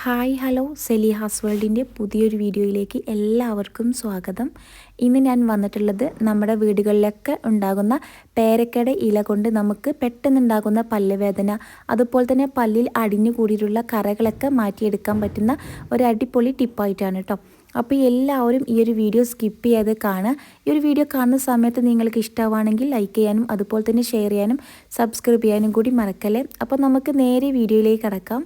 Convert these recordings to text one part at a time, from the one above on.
Hi hello. Silly ഹാസ് വേൾഡിന്റെ പുതിയൊരു വീഡിയോയിലേക്ക് എല്ലാവർക്കും സ്വാഗതം. ഇന്ന് ഞാൻ വന്നിട്ടുള്ളത് നമ്മുടെ വീടുകളിലൊക്കെ ഉണ്ടാകുന്ന പേരക്കയുടെ ഇല കൊണ്ട് നമുക്ക് പെട്ടെന്നുണ്ടാകുന്ന പല്ലുവേദന അതുപോലെ തന്നെ പല്ലിൽ അടിഞ്ഞു കൂടിയിട്ടുള്ള കറകളൊക്കെ മാറ്റിയെടുക്കാൻ പറ്റുന്ന ഒരു അടിപൊളി ടിപ്പായിട്ടാണ് കേട്ടോ അപ്പോൾ എല്ലാവരും ഈ ഒരു വീഡിയോ സ്കിപ്പ് ചെയ്യാതെ കാണുക. ഈ ഒരു വീഡിയോ കാണുന്ന സമയത്ത് നിങ്ങൾക്ക് ഇഷ്ടമാണെങ്കിൽ ലൈക്ക് ചെയ്യാനും അതുപോലെ തന്നെ ഷെയർ ചെയ്യാനും സബ്സ്ക്രൈബ് ചെയ്യാനും കൂടി മറക്കല്ലേ? അപ്പോൾ നമുക്ക് നേരെ വീഡിയോയിലേക്ക് കടക്കാം.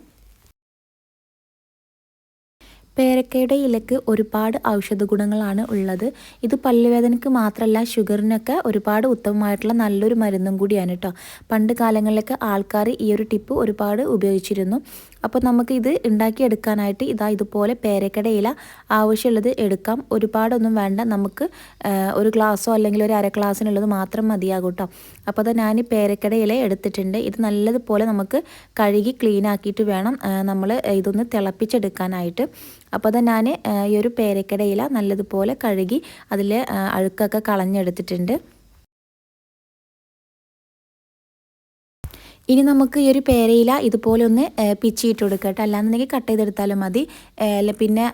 പേരക്കയുടെ ഇലക്ക് ഒരുപാട് ഔഷധ ഗുണങ്ങളാണ് ഉള്ളത്. ഇത് പല്ലുവേദനയ്ക്ക് മാത്രമല്ല ഷുഗറിനൊക്കെ ഒരുപാട് ഉത്തമമായിട്ടുള്ള നല്ലൊരു മരുന്നും കൂടിയാണ് കേട്ടോ പണ്ട് കാലങ്ങളിലൊക്കെ ആൾക്കാർ ഈ ഒരു ടിപ്പ് ഒരുപാട് ഉപയോഗിച്ചിരുന്നു. അപ്പോൾ നമുക്ക് ഇത് ഉണ്ടാക്കിയെടുക്കാനായിട്ട് ഇതാ ഇതുപോലെ പേരക്കടയില ആവശ്യമുള്ളത് എടുക്കാം. ഒരുപാടൊന്നും വേണ്ട. നമുക്ക് ഒരു ഗ്ലാസ്സോ അല്ലെങ്കിൽ ഒരു അര ഗ്ലാസ്സിനുള്ളത് മാത്രം മതിയാകും കേട്ടോ. അപ്പോൾ അത് ഞാൻ പേരക്കടയില എടുത്തിട്ടുണ്ട്. ഇത് നല്ലതുപോലെ നമുക്ക് കഴുകി ക്ലീൻ ആക്കിയിട്ട് വേണം നമ്മൾ ഇതൊന്ന് തിളപ്പിച്ചെടുക്കാനായിട്ട്. അപ്പോൾ അത് ഞാൻ ഈ ഒരു പേരക്കടയില നല്ലതുപോലെ കഴുകി അതിൽ അഴുക്കൊക്കെ കളഞ്ഞെടുത്തിട്ടുണ്ട്. ഇനി നമുക്ക് ഈ ഒരു പേരയില ഇതുപോലെ ഒന്ന് പിച്ചിയിട്ട് കൊടുക്കട്ടെ അല്ലാന്നുണ്ടെങ്കിൽ കട്ട് ചെയ്തെടുത്താലും മതി. പിന്നെ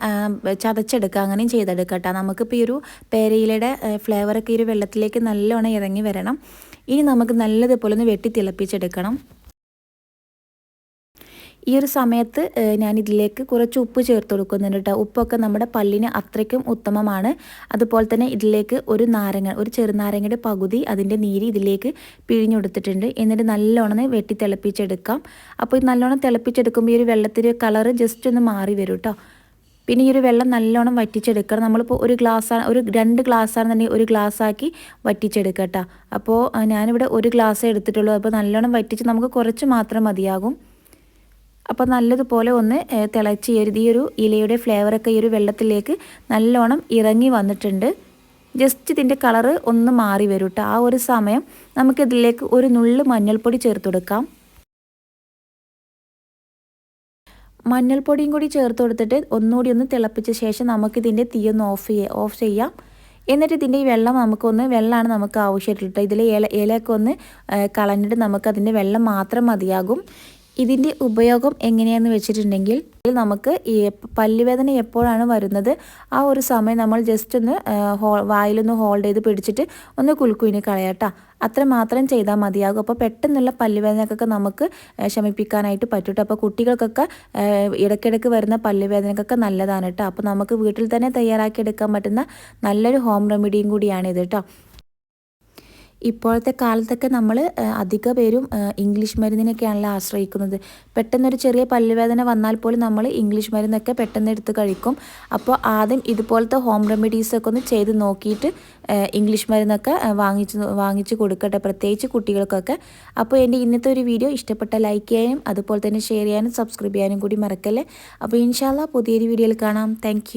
ചതച്ചെടുക്കുക അങ്ങനെയും ചെയ്തെടുക്കട്ടെ നമുക്കിപ്പോൾ ഈ ഒരു പേരയിലയുടെ ഫ്ലേവറൊക്കെ ഈ ഒരു വെള്ളത്തിലേക്ക് നല്ലോണം ഇറങ്ങി വരണം. ഇനി നമുക്ക് നല്ലതുപോലെ ഒന്ന് വെട്ടി തിളപ്പിച്ചെടുക്കണം. ഈ ഒരു സമയത്ത് ഞാൻ ഇതിലേക്ക് കുറച്ച് ഉപ്പ് ചേർത്ത് കൊടുക്കുന്നുണ്ട് കേട്ടോ ഉപ്പൊക്കെ നമ്മുടെ പല്ലിന് അത്രയ്ക്കും ഉത്തമമാണ്. അതുപോലെ തന്നെ ഇതിലേക്ക് ഒരു നാരങ്ങ ഒരു ചെറുനാരങ്ങയുടെ പകുതി അതിന്റെ നീര് ഇതിലേക്ക് പിഴിഞ്ഞെടുത്തിട്ടുണ്ട് എന്നിട്ട് നല്ലോണം വെട്ടി തിളപ്പിച്ചെടുക്കാം. അപ്പോൾ ഇത് നല്ലോണം തിളപ്പിച്ചെടുക്കുമ്പോൾ ഈ ഒരു വെള്ളത്തിന്റെ കളറ് ജസ്റ്റ് ഒന്ന് മാറി വരും കേട്ടോ പിന്നെ ഈ ഒരു വെള്ളം നല്ലോണം വറ്റിച്ചെടുക്കണം. നമ്മളിപ്പോൾ ഒരു ഗ്ലാസ് ഒരു രണ്ട് ഗ്ലാസ് ആണെന്നുണ്ടെങ്കിൽ ഒരു ഗ്ലാസ് ആക്കി വറ്റിച്ചെടുക്കുക അപ്പോൾ ഞാനിവിടെ ഒരു ഗ്ലാസ് എടുത്തിട്ടുള്ളൂ. അപ്പോൾ നല്ലോണം വറ്റിച്ച് നമുക്ക് കുറച്ച് മാത്രം മതിയാകും. അപ്പോൾ നല്ലതുപോലെ ഒന്ന് തിളച്ച് എഴുതി ഒരു ഇലയുടെ ഫ്ലേവറൊക്കെ ഈ ഒരു വെള്ളത്തിലേക്ക് നല്ലോണം ഇറങ്ങി വന്നിട്ടുണ്ട്. ജസ്റ്റ് ഇതിന്റെ കളറ് ഒന്ന് മാറി വരും കേട്ടോ ആ ഒരു സമയം നമുക്കിതിലേക്ക് ഒരു നുള്ള് മഞ്ഞൾപ്പൊടി ചേർത്ത് കൊടുക്കാം. മഞ്ഞൾപ്പൊടിയും കൂടി ചേർത്ത് കൊടുത്തിട്ട് ഒന്നുകൂടി ഒന്ന് തിളപ്പിച്ച ശേഷം നമുക്കിതിന്റെ ഒന്ന് ഓഫ് ചെയ്യാം ഓഫ് ചെയ്യാം. എന്നിട്ട് ഇതിന്റെ ഈ വെള്ളം നമുക്കൊന്ന് വെള്ളമാണ് നമുക്ക് ആവശ്യമായിട്ടുള്ളത്. ഇതിൽ ഇല ഇലയൊക്കെ ഒന്ന് കളഞ്ഞിട്ട് നമുക്കതിന്റെ വെള്ളം മാത്രം മതിയാകും. ഇതിന്റെ ഉപയോഗം എങ്ങനെയാണെന്ന് വെച്ചിട്ടുണ്ടെങ്കിൽ നമുക്ക് ഈ പല്ലുവേദന എപ്പോഴാണ് വരുന്നത്? ആ ഒരു സമയം നമ്മൾ ജസ്റ്റ് ഒന്ന് ഹോ വായിലൊന്ന് ഹോൾഡ് ചെയ്ത് പിടിച്ചിട്ട് ഒന്ന് കുൽക്കുവിനെ കളയാട്ടോ അത്ര മാത്രം ചെയ്താൽ മതിയാകും. അപ്പോൾ പെട്ടെന്നുള്ള പല്ലുവേദനക്കൊക്കെ നമുക്ക് ശമിപ്പിക്കാനായിട്ട് പറ്റൂട്ടോ അപ്പോൾ കുട്ടികൾക്കൊക്കെ ഇടയ്ക്കിടയ്ക്ക് വരുന്ന പല്ലുവേദനക്കൊക്കെ നല്ലതാണ് കേട്ടോ അപ്പോൾ നമുക്ക് വീട്ടിൽ തന്നെ തയ്യാറാക്കി എടുക്കാൻ പറ്റുന്ന നല്ലൊരു ഹോം റെമഡിയും കൂടിയാണ് ഇത് കേട്ടോ ഇപ്പോഴത്തെ കാലത്തൊക്കെ നമ്മൾ അധിക പേരും ഇംഗ്ലീഷ് മരുന്നിനൊക്കെയാണല്ലോ ആശ്രയിക്കുന്നത്. പെട്ടെന്നൊരു ചെറിയ പല്ലുവേദന വന്നാൽ പോലും നമ്മൾ ഇംഗ്ലീഷ് മരുന്നൊക്കെ പെട്ടെന്ന് എടുത്ത് കഴിക്കും. അപ്പോൾ ആദ്യം ഇതുപോലത്തെ ഹോം റെമഡീസൊക്കെ ഒന്ന് ചെയ്ത് നോക്കിയിട്ട് ഇംഗ്ലീഷ് മരുന്നൊക്കെ വാങ്ങിച്ച് വാങ്ങിച്ച് കൊടുക്കട്ടെ പ്രത്യേകിച്ച് കുട്ടികൾക്കൊക്കെ. അപ്പോൾ എന്റെ ഇന്നത്തെ ഒരു വീഡിയോ ഇഷ്ടപ്പെട്ട ലൈക്ക് ചെയ്യാനും അതുപോലെ തന്നെ ഷെയർ ചെയ്യാനും സബ്സ്ക്രൈബ് ചെയ്യാനും കൂടി മറക്കല്ലേ? അപ്പോൾ ഇൻഷാല്ല പുതിയൊരു വീഡിയോയിൽ കാണാം. താങ്ക്